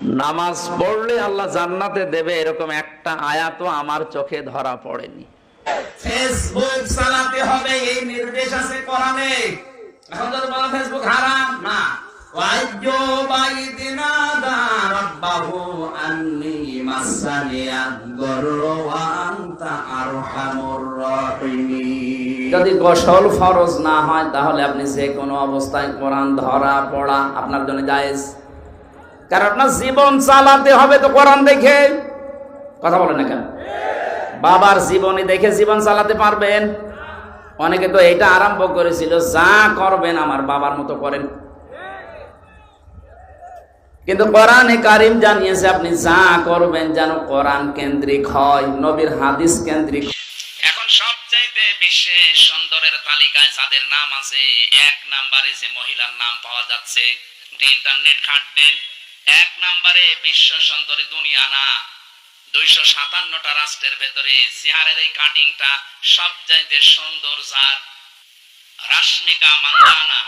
নামাজ পড়লে আল্লাহ জান্নাতে দেবে এরকম একটা আয়াত আমার চোখে ধরা পড়েনি। যদি যদি গোসল ফরজ না হয় তাহলে আপনি যে কোনো অবস্থায় কোরআন ধরা পড়া আপনার জন্য জায়েজ। কারণ আপনার জীবন চালাতে হবে তো কোরআন দেখে। কথা বলেন না কেন? বাবার জীবনী দেখে জীবন চালাতে পারবেন। অনেকে তো এটা আরম্ভ করেছিল, যা করবেন আমার বাবার মতো করেন। কিন্তু কোরআনে কারিম জানিয়েছে, আপনি যা করবেন যেন কোরআন কেন্দ্রিক হয়, নবীর হাদিস কেন্দ্রিক। এখন সবচাইতে বিশ্বে সুন্দরের তালিকায় যাদের নাম আছে, এক নাম্বারে যে মহিলার নাম পাওয়া যাচ্ছে ইন্টারনেট ঘাটবেন। এক নাম্বারে বিশ্ব সুন্দরী দুনিয়া না দুইশো সাতান্নটা রাষ্ট্রের ভেতরে চেহারের এই কাটিংটা সব সবচাইতে সুন্দর যার। রাশ্মিকা মান্দানা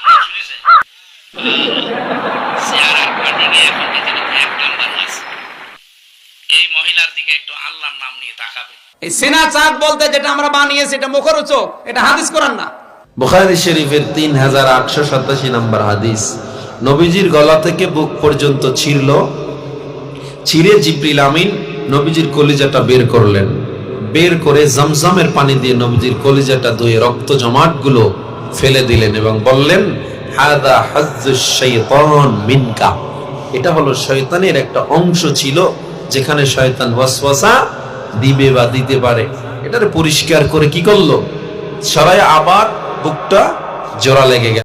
চেহারার কাটিংয়ে এখন পৃথিবীতে এক নাম্বার আছে। এই মহিলার দিকে একটু আল্লাহর নাম নিয়ে তাকাবে এই সেনা চাঁদ বলতে যেটা আমরা বানিয়েছি এটা মুখরোচক এটা হাদিস কোরআন না। বুখারী শরীফের তিন হাজার আটশো সাতাশি নম্বর হাদিস। নবীজির গলা থেকে বুক পর্যন্ত ছিঁড়ল ছিঁড়ে জিব্রিল আমিন নবীজির কলিজাটা বের করলেন। বের করে জমজমের পানি দিয়ে নবীজির কলিজাটা ধুয়ে রক্ত জমাটগুলো ফেলে দিলেন এবং বললেন মিনকা। এটা হলো শয়তানের একটা অংশ ছিল যেখানে শয়তান ওয়াসওয়াসা দিবে বা দিতে পারে। এটারে পরিষ্কার করে কি করল? সরাই আবার বুকটা জোড়া লেগে গেল।